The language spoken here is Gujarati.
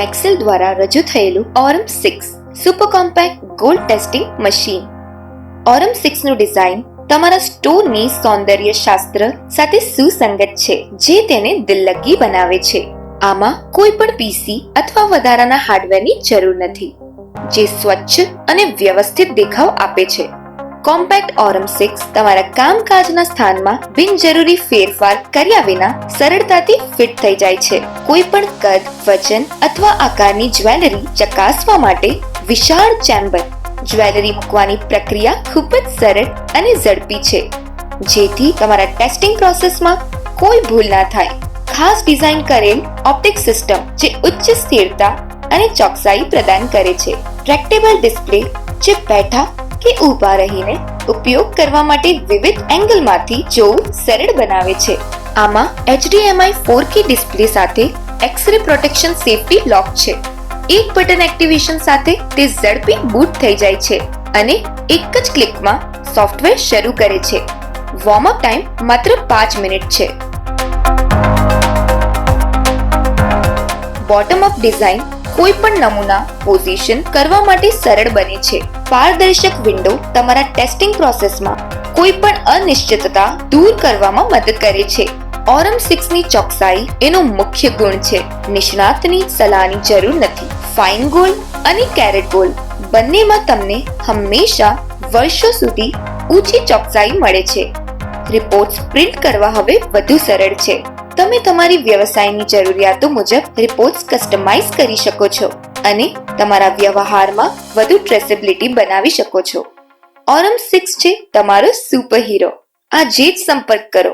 મેક્સેલ દ્વારા રજૂ થયેલું Aurum six super compact gold testing machine Aurum સિક્સનું design તમારા સ્ટોરની સૌંદર્ય શાસ્ત્ર સાથે સુસંગત છે, જે તેને દિલ્લગી બનાવે છે. આમાં કોઈ પણ પીસી અથવા વધારાના હાર્ડવેરની જરૂર નથી, જે સ્વચ્છ અને વ્યવસ્થિત દેખાવ આપે છે. કોમ્પેક્ટ ઓરમ સિક્સ તમારા કામકાજના સ્થાનમાં બિનજરૂરી ફેરફાર કર્યા વિના સરળતાથી ફિટ થઈ જાય છે. કોઈ પણ કદ, વજન અથવા આકારની જ્વેલરી ચકાસવા માટે વિશાળ ચેમ્બર. જ્વેલરી મૂકવાની પ્રક્રિયા ખૂબ જ સરળ અને ઝડપી છે. જેથી તમારા ટેસ્ટિંગ પ્રોસેસમાં કોઈ ભૂલ ના થાય. ખાસ ડિઝાઇન કરેલ ઓપ્ટિક સિસ્ટમ જે ઉચ્ચ સ્થિરતા અને ચોકસાઈ પ્રદાન કરે છે. ટ્રેક્ટેબલ ડિસ્પ્લે જે બેઠા કે ઊભા રહીને ઉપયોગ કરવા માટે વિવિધ એંગલમાંથી જોવું સરળ બનાવે છે. આમાં HDMI 4K ડિસ્પ્લે સાથે x ray protection safety lock છે. એક બટન એક્ટિવેશન સાથે તે ઝડપી બૂટ થઈ જાય છે અને એક જ ક્લિકમાં સોફ્ટવેર શરૂ કરે છે. વોર્મ અપ ટાઈમ માત્ર પાંચ મિનિટ છે. બોટમ અપ ડિઝાઇન કોઈ પણ નમૂના પોઝિશન કરવા માટે સરળ બને છે. પારદર્શક વિન્ડો તમારા ટેસ્ટિંગ પ્રોસેસમાં કોઈ પણ અનિશ્ચિતતા દૂર કરવામાં મદદ કરે છે. ઓરમ સિક્સની ચોકસાઈ એનો મુખ્ય ગુણ છે. નિષ્ણાતની સલાહની જરૂર નથી. ફાઇન ગોલ અને કેરેટ ગોલ બંનેમાં તમને હંમેશા વર્ષો સુધી ઊંચી ચોકસાઈ મળે છે. રિપોર્ટ્સ પ્રિન્ટ કરવા હવે વધુ સરળ છે. તમે તમારી વ્યવસાયની જરૂરિયાતો મુજબ રિપોર્ટ્સ કસ્ટમાઇઝ કરી શકો છો અને તમારા વ્યવહારમાં વધુ ટ્રેસેબિલિટી બનાવી શકો છો. ઓરમ સિક્સ છે તમારો સુપર હીરો આજે જ સંપર્ક કરો.